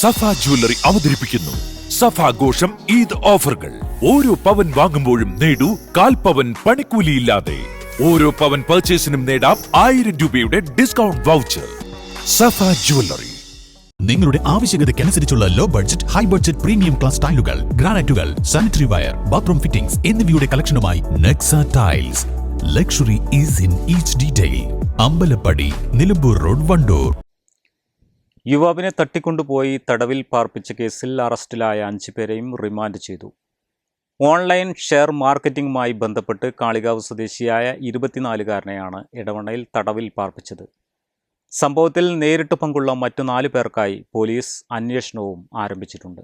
സഫ jewellery അവതരിപ്പിക്കുന്നു. സഫ ആഘോഷം ഈദ് ഓഫറുകൾ. ഓരോ പവൻ വാങ്ങുമ്പോഴും നേടൂ കാൽ പവൻ പണിക്കൂലിയില്ലാതെ. ഓരോ പവൻ പർച്ചേസിനും നേടാം ആയിരം രൂപയുടെ ഡിസ്കൗണ്ട് വൗച്ചർ സഫ ജുവല്ലറി. നിങ്ങളുടെ ആവശ്യകതയ്ക്കനുസരിച്ചുള്ള low budget high budget premium class ടൈലുകൾ ഗ്രാനൈറ്റുകൾ സാനിറ്ററി വയർ ബാത്റൂം ഫിറ്റിംഗ്സ് എന്നിവയുടെ കളക്ഷനുമായി Nexa tiles luxury is in each detail Ambalappadi Nilambur road Wandoor. യുവാവിനെ തട്ടിക്കൊണ്ടുപോയി തടവിൽ പാർപ്പിച്ച കേസിൽ അറസ്റ്റിലായ അഞ്ചു പേരെയും റിമാൻഡ് ചെയ്തു. ഓൺലൈൻ ഷെയർ മാർക്കറ്റിംഗുമായി ബന്ധപ്പെട്ട് കാളികാവ് സ്വദേശിയായ ഇരുപത്തിനാലുകാരനെയാണ് ഇടവണ്ണയിൽ തടവിൽ പാർപ്പിച്ചത്. സംഭവത്തിൽ നേരിട്ട് പങ്കുള്ള മറ്റു നാല് പേർക്കായി പോലീസ് അന്വേഷണവും ആരംഭിച്ചിട്ടുണ്ട്.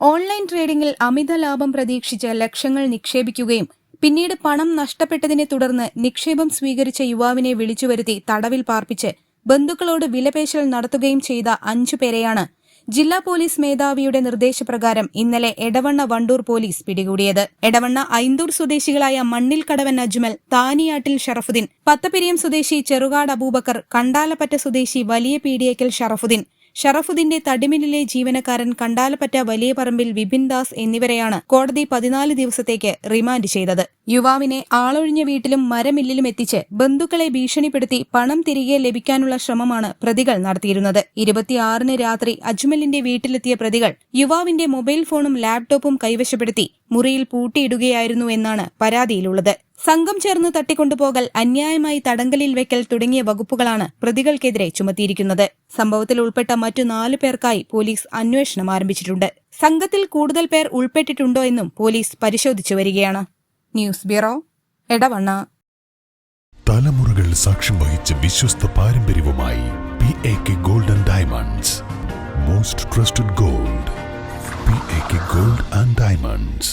ഓൺലൈൻ ട്രേഡിംഗിൽ അമിത ലാഭം പ്രതീക്ഷിച്ച് ലക്ഷങ്ങൾ നിക്ഷേപിക്കുകയും പിന്നീട് പണം നഷ്ടപ്പെട്ടതിനെ തുടർന്ന് നിക്ഷേപം സ്വീകരിച്ച യുവാവിനെ വിളിച്ചുവരുത്തി തടവിൽ പാർപ്പിച്ച് ബന്ധുക്കളോട് വിലപേശൽ നടത്തുകയും ചെയ്ത അഞ്ചു പേരെയാണ് ജില്ലാ പോലീസ് മേധാവിയുടെ നിർദ്ദേശപ്രകാരം ഇന്നലെ എടവണ്ണ വണ്ടൂർ പോലീസ് പിടികൂടിയത്. എടവണ്ണ ഐന്തൂർ സ്വദേശികളായ മണ്ണിൽ കടവൻ അജ്മൽ താനിയാട്ടിൽ ഷറഫുദ്ദീൻ പത്തപ്പിരിയം സ്വദേശി ചെറുകാട് അബൂബക്കർ കണ്ടാലപ്പറ്റ സ്വദേശി വലിയ പീടിയേക്കൽ ഷറഫുദ്ദീൻ ഷറഫുദ്ദീന്റെ തടിമില്ലിലെ ജീവനക്കാരൻ കണ്ടാലപ്പറ്റ വലിയ പറമ്പിൽ വിപിൻ ദാസ് എന്നിവരെയാണ് കോടതി പതിനാല് ദിവസത്തേക്ക് റിമാൻഡ് ചെയ്തത്. യുവാവിനെ ആളൊഴിഞ്ഞ വീട്ടിലും മരമില്ലിലും എത്തിച്ച് ബന്ധുക്കളെ ഭീഷണിപ്പെടുത്തി പണം തിരികെ ലഭിക്കാനുള്ള ശ്രമമാണ് പ്രതികൾ നടത്തിയിരുന്നത്. ഇരുപത്തിയാറിന് രാത്രി അജ്മലിന്റെ വീട്ടിലെത്തിയ പ്രതികൾ യുവാവിന്റെ മൊബൈൽ ഫോണും ലാപ്ടോപ്പും കൈവശപ്പെടുത്തി മുറിയിൽ പൂട്ടിയിടുകയായിരുന്നു എന്നാണ് പരാതിയിലുള്ളത്. സംഘം ചേർന്ന് തട്ടിക്കൊണ്ടുപോകൽ അന്യായമായി തടങ്കലിൽ വെക്കൽ തുടങ്ങിയ വകുപ്പുകളാണ് പ്രതികൾക്കെതിരെ ചുമത്തിയിരിക്കുന്നത്. സംഭവത്തിൽ ഉൾപ്പെട്ട മറ്റു നാലു പേർക്കായി പോലീസ് അന്വേഷണം ആരംഭിച്ചിട്ടുണ്ട്. സംഘത്തിൽ കൂടുതൽ പേർ ഉൾപ്പെട്ടിട്ടുണ്ടോ എന്നും പോലീസ് പരിശോധിച്ചു വരികയാണ്. News bureau Edavanna. തലമുറകൾ സാക്ഷ്യം വഹിച്ച വിശ്വസ്ത പാരമ്പര്യവുമായി P A K gold and diamonds most trusted gold P A K gold and diamonds